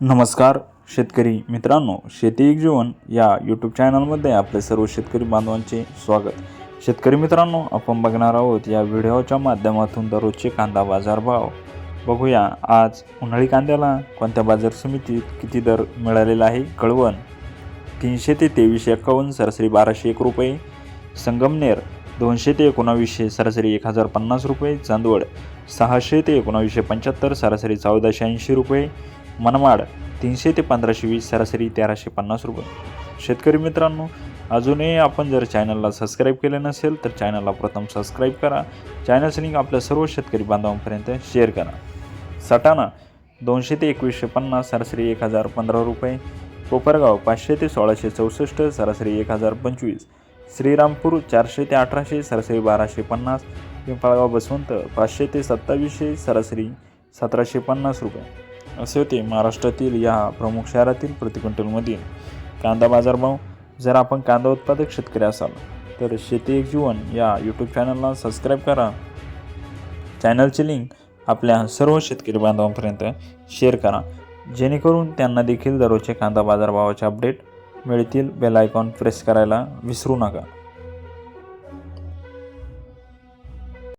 नमस्कार शेतकरी मित्रांनो शेती एक जीवन या यूट्यूब चॅनलमध्ये आपले सर्व शेतकरी बांधवांचे स्वागत. शेतकरी मित्रांनो आपण बघणार आहोत या व्हिडिओच्या माध्यमातून दररोजचे कांदा बाजारभाव. बघूया आज उन्हाळी कांद्याला कोणत्या बाजार समितीत किती दर मिळालेला आहे कळवण. तीनशे ते तेवीसशे एक्कावन्न सरासरी बाराशे एक रुपये. संगमनेर दोनशे ते एकोणावीसशे सरासरी एक हजार पन्नास रुपये. चांदवड सहाशे ते एकोणावीसशे पंच्याहत्तर सरासरी चौदाशे ऐंशी रुपये. मनमाड तीनशे ते पंधराशे वीस सरासरी तेराशे पन्नास रुपये. शेतकरी मित्रांनो अजूनही आपण जर चॅनलला सबस्क्राईब केले नसेल तर चॅनलला प्रथम सबस्क्राईब करा. चॅनलचं लिंक आपल्या सर्व शेतकरी बांधवांपर्यंत शेअर करा. सटाणा दोनशे ते एकवीसशे पन्नास सरासरी एक हजार पंधरा रुपये. कोपरगाव पाचशे ते सोळाशे चौसष्ट सरासरी एक हजार पंचवीस. श्रीरामपूर चारशे ते अठराशे सरासरी बाराशे पन्नास. पिंपळगाव बसवंत पाचशे ते सत्तावीसशे सरासरी सतराशे पन्नास रुपये. असे होते महाराष्ट्रातील या प्रमुख शहरातील प्रतिक्विंटलमधील कांदा बाजारभाव. जर आपण कांदा उत्पादक शेतकरी असाल तर शेती एक जीवन या यूट्यूब चॅनलला सबस्क्राईब करा. चॅनलची लिंक आपल्या सर्व शेतकरी बांधवांपर्यंत शेअर करा. जेणेकरून त्यांना देखील दररोजचे कांदा बाजारभावाचे अपडेट मिळतील. बेल आयकॉन प्रेस करायला विसरू नका.